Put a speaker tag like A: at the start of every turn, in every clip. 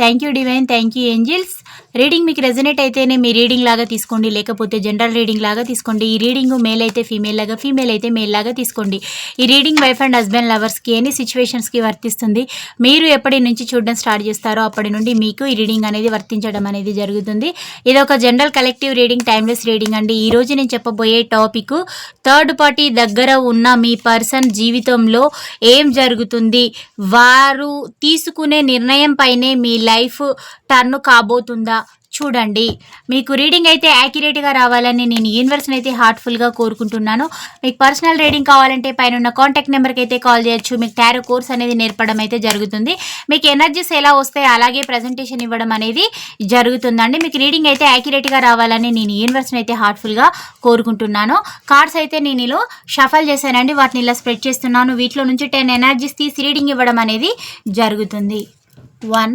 A: thank you divine thank you angels reading మీకు resonate అయితేనే మీ రీడింగ్ లాగా తీసుకోండి. లేకపోతే జనరల్ రీడింగ్ లాగా తీసుకోండి. ఈ రీడింగ్ మేల్ అయితే ఫీమేల్ లాగా ఫీమేల్ అయితే మేల్ లాగా తీసుకోండి. ఈ రీడింగ్ వైఫ్ అండ్ హస్బెండ్ లవర్స్కి ఎన్ని సిచ్యువేషన్స్కి వర్తిస్తుంది? మీరు ఎప్పటి నుంచి చూడడం స్టార్ట్ చేస్తారో అప్పటి నుండి మీకు ఈ రీడింగ్ అనేది వర్తించడం అనేది జరుగుతుంది. ఇది ఒక general collective reading timeless reading అండి. ఈ రోజు నేను చెప్పబోయే టాపిక్ థర్డ్ పార్టీ దగ్గర ఉన్న మీ పర్సన్ జీవితంలో ఏం జరుగుతుంది? వారు తీసుకునే నిర్ణయం పైనే మీ లైఫ్ టర్న్ కాబోతుందా చూడండి. మీకు రీడింగ్ అయితే యాక్యురేట్గా రావాలని నేను యూనివర్స్ని అయితే హార్ట్ఫుల్గా కోరుకుంటున్నాను. మీకు పర్సనల్ రీడింగ్ కావాలంటే పైన ఉన్న కాంటాక్ట్ నెంబర్కి అయితే కాల్ చేయొచ్చు. మీకు టారో కోర్స్ అనేది నేర్పడం అయితే జరుగుతుంది. మీకు ఎనర్జీస్ ఎలా వస్తాయి అలాగే ప్రజెంటేషన్ ఇవ్వడం అనేది జరుగుతుందండి. మీకు రీడింగ్ అయితే యాక్యురేట్గా రావాలని నేను యూనివర్స్ని అయితే హార్ట్ఫుల్గా కోరుకుంటున్నాను. కార్డ్స్ అయితే నేను ఇలా షఫల్ చేశానండి. వాటిని ఇలా స్ప్రెడ్ చేస్తున్నాను. వీటిలో నుంచి టెన్ ఎనర్జీస్ తీసి రీడింగ్ ఇవ్వడం అనేది జరుగుతుంది. One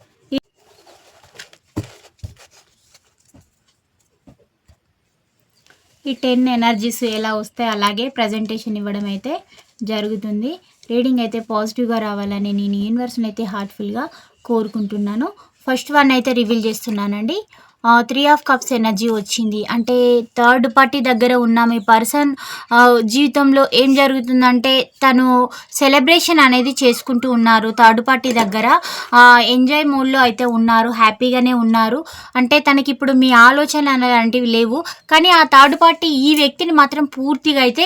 A: ఈ టెన్ ఎనర్జీస్ ఎలా వస్తాయి అలాగే ప్రజెంటేషన్ ఇవ్వడం అయితే జరుగుతుంది. రీడింగ్ అయితే పాజిటివ్గా రావాలని నేను యూనివర్స్ని అయితే హార్ట్ఫుల్గా కోరుకుంటున్నాను. ఫస్ట్ వన్ అయితే రివీల్ చేస్తున్నానండి. త్రీ ఆఫ్ కప్స్ ఎనర్జీ వచ్చింది. అంటే థర్డ్ పార్టీ దగ్గర ఉన్న మీ పర్సన్ జీవితంలో ఏం జరుగుతుందంటే తను సెలబ్రేషన్ అనేది చేసుకుంటూ ఉన్నారు థర్డ్ పార్టీ దగ్గర. ఎంజాయ్ మూడ్లో అయితే ఉన్నారు హ్యాపీగానే ఉన్నారు. అంటే తనకి ఇప్పుడు మీ ఆలోచన అలాంటివి లేవు. కానీ ఆ థర్డ్ పార్టీ ఈ వ్యక్తిని మాత్రం పూర్తిగా అయితే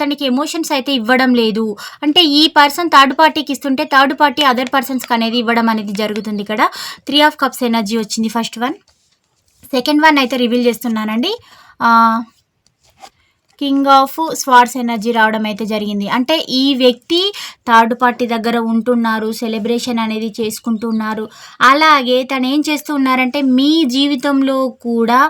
A: తనకి ఎమోషన్స్ అయితే ఇవ్వడం లేదు. అంటే ఈ పర్సన్ థర్డ్ పార్టీకి ఇస్తుంటే థర్డ్ పార్టీ అదర్ పర్సన్స్కి అనేది ఇవ్వడం అనేది జరుగుతుంది ఇక్కడ. త్రీ ఆఫ్ కప్స్ ఎనర్జీ వచ్చింది ఫస్ట్ వన్ సెకండ్ వన్ అయితే రివీల్ చేస్తున్నానండి. కింగ్ ఆఫ్ స్వార్ట్స్ ఎనర్జీ రావడం అయితే జరిగింది. అంటే ఈ వ్యక్తి థర్డ్ పార్టీ దగ్గర ఉంటున్నారు సెలబ్రేషన్ అనేది చేసుకుంటున్నారు. అలాగే తను ఏం చేస్తూ ఉన్నారంటే మీ జీవితంలో కూడా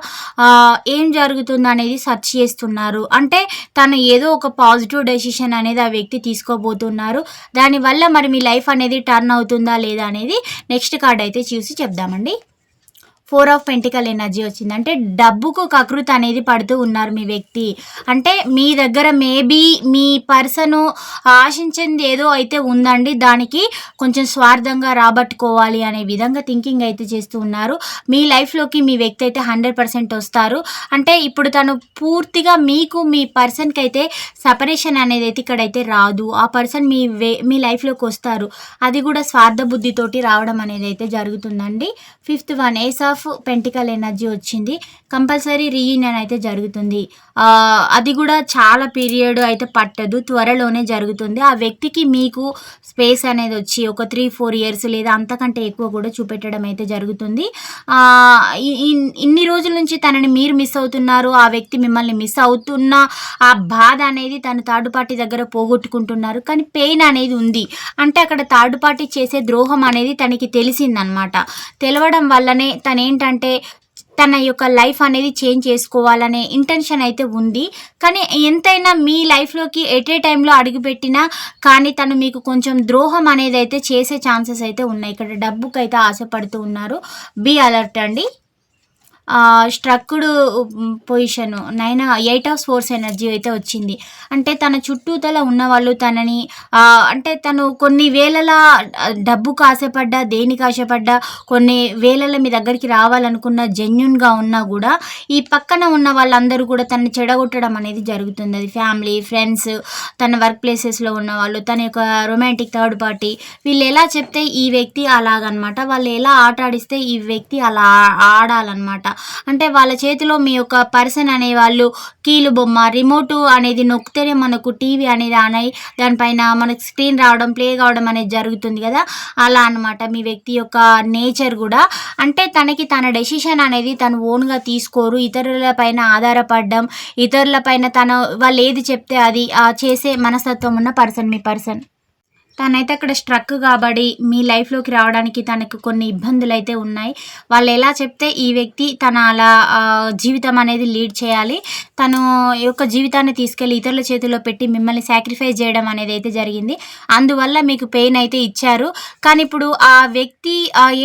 A: ఏం జరుగుతుంది అనేది సెర్చ్ చేస్తున్నారు. అంటే తను ఏదో ఒక పాజిటివ్ డెసిషన్ అనేది ఆ వ్యక్తి తీసుకోబోతున్నారు. దానివల్ల మరి మీ లైఫ్ అనేది టర్న్ అవుతుందా లేదా అనేది నెక్స్ట్ కార్డ్ అయితే చూసి చెప్దామండి. ఫోర్ ఆఫ్ పెంటికల్ ఎనర్జీ వచ్చింది. అంటే డబ్బుకు కకృత అనేది పడుతూ ఉన్నారు మీ వ్యక్తి. అంటే మీ దగ్గర మేబీ మీ పర్సన్ ఆశించింది ఏదో అయితే ఉందండి. దానికి కొంచెం స్వార్థంగా రాబట్టుకోవాలి అనే విధంగా థింకింగ్ అయితే చేస్తూ ఉన్నారు. మీ లైఫ్లోకి మీ వ్యక్తి అయితే హండ్రెడ్ పర్సెంట్ వస్తారు. అంటే ఇప్పుడు తను పూర్తిగా మీకు మీ పర్సన్కి అయితే సపరేషన్ అనేది అయితే ఇక్కడైతే రాదు. ఆ పర్సన్ మీ వే మీ లైఫ్లోకి వస్తారు. అది కూడా స్వార్థ బుద్ధితోటి రావడం అనేది అయితే జరుగుతుందండి. Fifth one ace of of pentacle energy వచ్చింది. కంపల్సరీ రీయూనియన్ అయితే జరుగుతుంది. అది కూడా చాలా పీరియడ్ అయితే పట్టదు. త్వరలోనే జరుగుతుంది. ఆ వ్యక్తికి మీకు స్పేస్ అనేది వచ్చి ఒక త్రీ ఫోర్ ఇయర్స్ లేదా అంతకంటే ఎక్కువ కూడా చూపెట్టడం అయితే జరుగుతుంది. ఇన్ని రోజుల నుంచి తనని మీరు మిస్ అవుతున్నారు. ఆ వ్యక్తి మిమ్మల్ని మిస్ అవుతున్న ఆ బాధ అనేది తను థర్డ్ పార్టీ దగ్గర పోగొట్టుకుంటున్నారు. కానీ పెయిన్ అనేది ఉంది. అంటే అక్కడ థర్డ్ పార్టీ చేసే ద్రోహం అనేది తనకి తెలిసిందనమాట. తెలవడం వల్లనే తను ఏంటంటే తన యొక్క లైఫ్ అనేది చేంజ్ చేసుకోవాలనే ఇంటెన్షన్ అయితే ఉంది. కానీ ఎంతైనా మీ లైఫ్లోకి ఎట్ ఏ టైంలో అడుగుపెట్టినా కానీ తను మీకు కొంచెం ద్రోహం అనేది అయితే చేసే ఛాన్సెస్ అయితే ఉన్నాయి. ఇక్కడ డబ్బుకి అయితే ఆశపడుతూ ఉన్నారు. బీ అలర్ట్ అండి. Struck position. Nine eight of force energy అయితే వచ్చింది. అంటే తన చుట్టూతల ఉన్నవాళ్ళు తనని అంటే తను కొన్ని వేలల డబ్బుకు ఆశపడ్డా దేనికి ఆశపడ్డా కొన్ని వేలల మీ దగ్గరికి రావాలనుకున్న జెన్యున్గా ఉన్నా కూడా ఈ పక్కన ఉన్న వాళ్ళందరూ కూడా తనని చెడగొట్టడం అనేది జరుగుతుంది. అది ఫ్యామిలీ ఫ్రెండ్స్ తన వర్క్ ప్లేసెస్లో ఉన్న వాళ్ళు తన యొక్క రొమాంటిక్ థర్డ్ పార్టీ వీళ్ళు ఎలా చెప్తే ఈ వ్యక్తి అలాగనమాట వాళ్ళు ఎలా ఆట ఆడిస్తే ఈ వ్యక్తి అలా ఆడాలన్నమాట అంటే వాళ్ళ చేతిలో మీ యొక్క పర్సన్ అనే వాళ్ళు కీలు బొమ్మ రిమోట్ అనేది నొక్కితేనే మనకు టీవీ అనేది ఆన్ అయ్యి దానిపైన మనకు స్క్రీన్ రావడం ప్లే కావడం అనేది జరుగుతుంది కదా? అలా అనమాట మీ వ్యక్తి యొక్క నేచర్ కూడా. అంటే తనకి తన డెసిషన్ అనేది తను ఓన్గా తీసుకోరు. ఇతరుల పైన ఆధారపడడం ఇతరుల పైన తన వాళ్ళు ఏది చెప్తే అది చేసే మనస్తత్వం ఉన్న పర్సన్ మీ పర్సన్ తనైతే అక్కడ స్ట్రక్ కాబడి మీ లైఫ్లోకి రావడానికి తనకు కొన్ని ఇబ్బందులు అయితే ఉన్నాయి. వాళ్ళు ఎలా చెప్తే ఈ వ్యక్తి తన అలా జీవితం అనేది లీడ్ చేయాలి. తను యొక్క జీవితాన్ని తీసుకెళ్ళి ఇతరుల చేతిలో పెట్టి మిమ్మల్ని సాక్రిఫైస్ చేయడం అనేది అయితే జరిగింది. అందువల్ల మీకు పెయిన్ అయితే ఇచ్చారు. కానీ ఇప్పుడు ఆ వ్యక్తి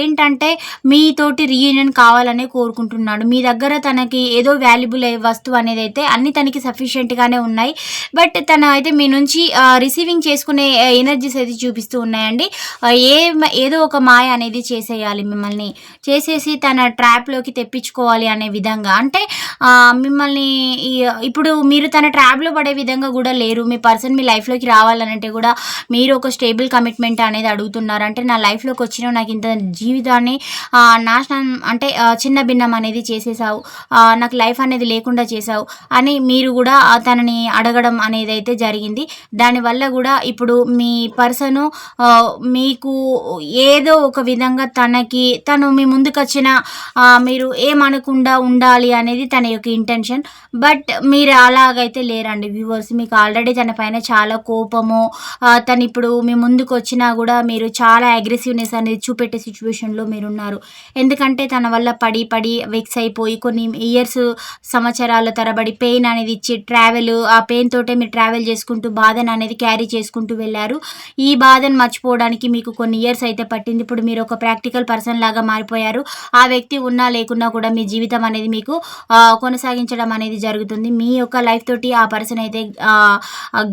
A: ఏంటంటే మీతోటి రీయూనియన్ కావాలనే కోరుకుంటున్నాడు. మీ దగ్గర తనకి ఏదో వాల్యుబుల్ వస్తువు అనేది అయితే అన్ని తనకి సఫిషియెంట్గానే ఉన్నాయి. బట్ తను అయితే మీ నుంచి రిసీవింగ్ చేసుకునే ఎనర్జీస్ అయితే చూపిస్తూ ఉన్నాయండి. ఏ ఏదో ఒక మాయ అనేది చేసేయాలి మిమ్మల్ని. చేసేసి తన ట్రాప్లోకి తెప్పించుకోవాలి అనే విధంగా. అంటే మిమ్మల్ని ఇప్పుడు మీరు తన ట్రాప్లో పడే విధంగా కూడా లేరు. మీ పర్సన్ మీ లైఫ్లోకి రావాలనంటే కూడా మీరు ఒక స్టేబుల్ కమిట్మెంట్ అనేది అడుగుతున్నారు. అంటే నా లైఫ్లోకి వచ్చిన నాకు ఇంత జీవితాన్ని నాశనం అంటే చిన్న భిన్నం అనేది చేసేసావు నాకు లైఫ్ అనేది లేకుండా చేసావు అని మీరు కూడా తనని అడగడం అనేది అయితే జరిగింది. దానివల్ల కూడా ఇప్పుడు మీ పర్సను మీకు ఏదో ఒక విధంగా తనకి తను మీ ముందుకొచ్చిన మీరు ఏమనకుండా ఉండాలి అనేది తన యొక్క ఇంటెన్షన్ బట్ మీరు అలాగైతే లేరండి వ్యూవర్స్ మీకు ఆల్రెడీ తన పైన చాలా కోపము తను ఇప్పుడు మీ ముందుకు వచ్చినా కూడా మీరు చాలా అగ్రెసివ్నెస్ అనేది చూపెట్టే సిచ్యువేషన్లో మీరు ఉన్నారు. ఎందుకంటే తన వల్ల పడి పడి వెక్స్ అయిపోయి కొన్ని ఇయర్స్ సంవత్సరాల తరబడి పెయిన్ అనేది ఇచ్చి ట్రావెల్ ఆ పెయిన్ తోటే మీరు ట్రావెల్ చేసుకుంటూ బాధను అనేది క్యారీ చేసుకుంటూ వెళ్ళారు. ఈ బాధను మర్చిపోవడానికి మీకు కొన్ని ఇయర్స్ అయితే పట్టింది. ఇప్పుడు మీరు ఒక ప్రాక్టికల్ పర్సన్ లాగా మారిపోయారు. ఆ వ్యక్తి ఉన్నా లేకున్నా కూడా మీ జీవితం అనేది మీకు కొనసాగించడం అనేది జరుగుతుంది. మీ యొక్క లైఫ్ తోటి ఆ పర్సన్ అయితే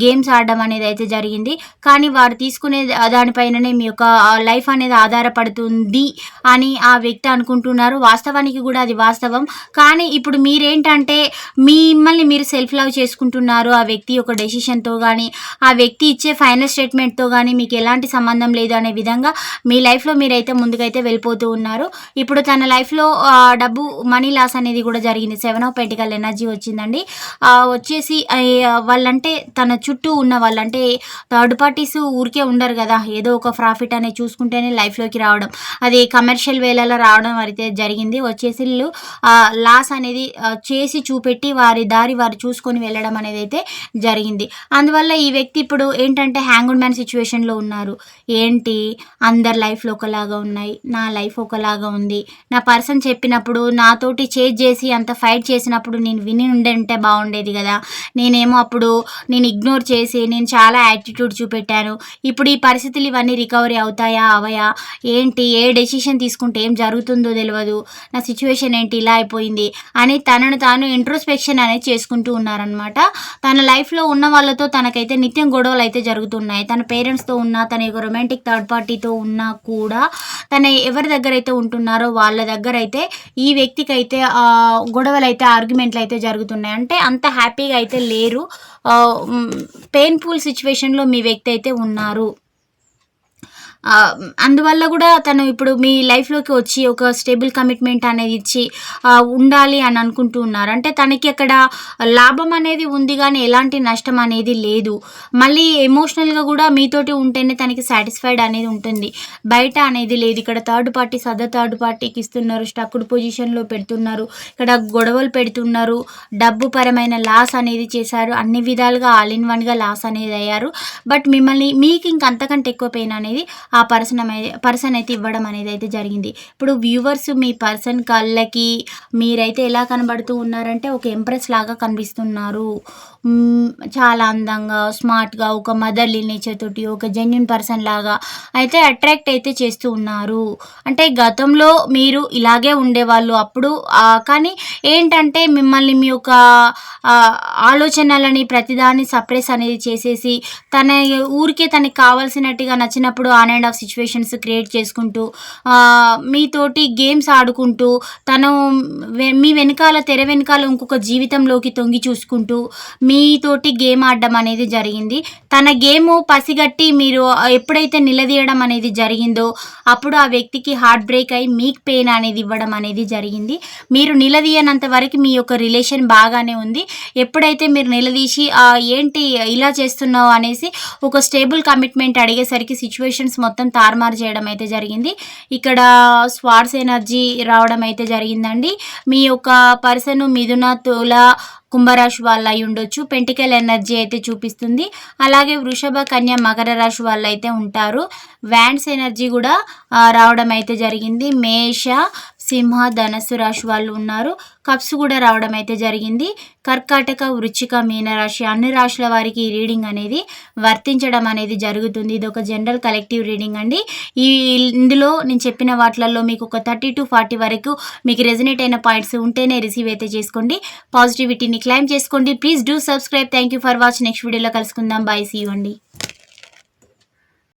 A: గేమ్స్ ఆడడం అనేది అయితే జరిగింది. కానీ వారు తీసుకునే దానిపైననే మీ యొక్క లైఫ్ అనేది ఆధారపడుతుంది అని ఆ వ్యక్తి అనుకుంటున్నారు. వాస్తవానికి కూడా అది వాస్తవం. కానీ ఇప్పుడు మీరేంటంటే మిమ్మల్ని మీరు సెల్ఫ్ లవ్ చేసుకుంటున్నారు. ఆ వ్యక్తి యొక్క డెసిషన్తో కానీ ఆ వ్యక్తి ఇచ్చే ఫైనల్ స్టేట్మెంట్తో కానీ మీకు ఎలాంటి సంబంధం లేదు అనే విధంగా మీ లైఫ్లో మీరైతే ముందుకైతే వెళ్ళిపోతూ ఉన్నారు. ఇప్పుడు తన లైఫ్లో డబ్బు మనీ లాస్ అనేది కూడా జరిగింది. సెవెన్ ఆఫ్ పెటికల్ ఎనర్జీ వచ్చిందండి. వచ్చేసి వాళ్ళంటే తన చుట్టూ ఉన్న వాళ్ళంటే థర్డ్ పార్టీస్ ఊరికే ఉండరు కదా. ఏదో ఒక ప్రాఫిట్ అనేది చూసుకుంటేనే లైఫ్లోకి రావడం. అది కమర్షియల్ వేలలో రావడం అయితే జరిగింది. వచ్చేసి లాస్ అనేది చేసి చూపెట్టి వారి దారి వారు చూసుకొని వెళ్ళడం అనేది అయితే జరిగింది. అందువల్ల ఈ వ్యక్తి ఇప్పుడు ఏంటంటే హ్యాంగ్ మ్యాన్ సిచ్యువేషన్లో ఉన్నారు. ఏంటి? అందరి లైఫ్లో ఒకలాగా ఉన్నాయి. నా లైఫ్ ఒకలాగా ఉంది. నా పర్సన్ చెప్పినప్పుడు నాతోటి చేజ్ చేసి అంత ఫైట్ చేసినప్పుడు నేను విని ఉండే ఉంటే బాగుండేది కదా. నేనేమో అప్పుడు నేను ఇగ్నోర్ చేసి నేను చాలా యాటిట్యూడ్ చూపెట్టాను. ఇప్పుడు ఈ పరిస్థితులు ఇవన్నీ రికవరీ అవుతాయా? అవయా? ఏంటి? ఏ డెసిషన్ తీసుకుంటే ఏం జరుగుతుందో తెలియదు నా సిచ్యువేషన్ ఏంటి? ఇలా అయిపోయింది అని తనను తాను ఇంట్రోస్పెక్షన్ అనేది చేసుకుంటూ ఉన్నారనమాట తన లైఫ్లో ఉన్న వాళ్ళతో తనకైతే నిత్యం గొడవలు అయితే జరుగుతున్నాయి. తన పేరెంట్స్ ఫ్రెండ్స్తో ఉన్నా తన యొక్క రొమాంటిక్ థర్డ్ పార్టీతో ఉన్నా కూడా తన ఎవరి దగ్గర అయితే ఉంటున్నారో వాళ్ళ దగ్గర అయితే ఈ వ్యక్తికి అయితే గొడవలు అయితే ఆర్గ్యుమెంట్లు అయితే జరుగుతున్నాయి. అంటే అంత హ్యాపీగా అయితే లేరు. పెయిన్ఫుల్ సిచ్యువేషన్లో మీ వ్యక్తి అయితే ఉన్నారు. అందువల్ల కూడా తను ఇప్పుడు మీ లైఫ్లోకి వచ్చి ఒక స్టేబుల్ కమిట్మెంట్ అనేది ఇచ్చి ఉండాలి అని అనుకుంటూ ఉన్నారు. అంటే తనకి అక్కడ లాభం అనేది ఉంది కానీ ఎలాంటి నష్టం అనేది లేదు. మళ్ళీ ఎమోషనల్గా కూడా మీతోటి ఉంటేనే తనకి సాటిస్ఫైడ్ అనేది ఉంటుంది. బయట అనేది లేదు. ఇక్కడ థర్డ్ పార్టీ సదర్ థర్డ్ పార్టీకి ఇస్తున్నారు. స్టక్డ్ పొజిషన్లో పెడుతున్నారు. ఇక్కడ గొడవలు పెడుతున్నారు. డబ్బు పరమైన లాస్ అనేది చేశారు. అన్ని విధాలుగా ఆల్ ఇన్ వన్గా లాస్ అనేది అయ్యారు. బట్ మిమ్మల్ని మీకు ఇంక అంతకంటే ఎక్కువ పెయిన్ అనేది ఆ పర్సన్ పర్సన్ అయితే ఇవ్వడం అనేది అయితే జరిగింది. ఇప్పుడు వ్యూవర్స్ మీ పర్సన్ కళ్ళకి మీరైతే ఎలా కనబడుతూ ఉన్నారంటే ఒక ఎంప్రెస్ లాగా కనిపిస్తున్నారు. చాలా అందంగా స్మార్ట్గా ఒక మదర్లీ నేచర్ తోటి ఒక జెన్యున్ పర్సన్ లాగా అయితే అట్రాక్ట్ అయితే చేస్తూ ఉన్నారు. అంటే గతంలో మీరు ఇలాగే ఉండేవాళ్ళు అప్పుడు కానీ ఏంటంటే మిమ్మల్ని మీ యొక్క ఆలోచనలని ప్రతిదాన్ని సప్రెస్ అనేది చేసేసి తన ఊరికే తనకి కావాల్సినట్టుగా నచ్చినప్పుడు on and off situations create చేసుకుంటూ మీతోటి గేమ్స్ ఆడుకుంటూ తను మీ వెనకాల తెర వెనకాల ఇంకొక జీవితంలోకి తొంగి చూసుకుంటూ మీతోటి గేమ్ ఆడడం అనేది జరిగింది. తన గేమ్ పసిగట్టి మీరు ఎప్పుడైతే నిలదీయడం అనేది జరిగిందో అప్పుడు ఆ వ్యక్తికి హార్ట్ బ్రేక్ అయి మీకు పెయిన్ అనేది ఇవ్వడం అనేది జరిగింది. మీరు నిలదీయనంత వరకు మీ యొక్క రిలేషన్ బాగానే ఉంది. ఎప్పుడైతే మీరు నిలదీసి ఏంటి ఇలా చేస్తున్నావు? అనేసి ఒక స్టేబుల్ కమిట్మెంట్ అడిగేసరికి సిచ్యువేషన్స్ మొత్తం మొత్తం తారుమారు చేయడం అయితే జరిగింది. ఇక్కడ స్వార్స్ ఎనర్జీ రావడం అయితే జరిగిందండి. మీ యొక్క పర్సన్ మిథున తుల కుంభరాశి వాళ్ళు అయి ఉండొచ్చు. పెంటికల్ ఎనర్జీ అయితే చూపిస్తుంది. అలాగే వృషభ కన్య మకర రాశి వాళ్ళు అయితే ఉంటారు. వ్యాండ్స్ ఎనర్జీ కూడా రావడం అయితే జరిగింది. మేష సింహ ధనస్సు రాశి వాళ్ళు ఉన్నారు. కప్స్ కూడా రావడం అయితే జరిగింది. కర్కాటక వృచ్చిక మీనరాశి అన్ని రాశుల వారికి ఈ రీడింగ్ అనేది వర్తించడం అనేది జరుగుతుంది. ఇది ఒక జనరల్ కలెక్టివ్ రీడింగ్ అండి. ఈ ఇందులో నేను చెప్పిన వాటిలలో మీకు ఒక థర్టీ టు ఫార్టీ వరకు మీకు రెజినేట్ అయిన పాయింట్స్ ఉంటేనే రిసీవ్ అయితే చేసుకోండి. పాజిటివిటీని క్లైమ్ చేసుకోండి. Please do subscribe. Thank you for watch next వీడియోలో కలుసుకుందాం. బాయ్. సీ అండి.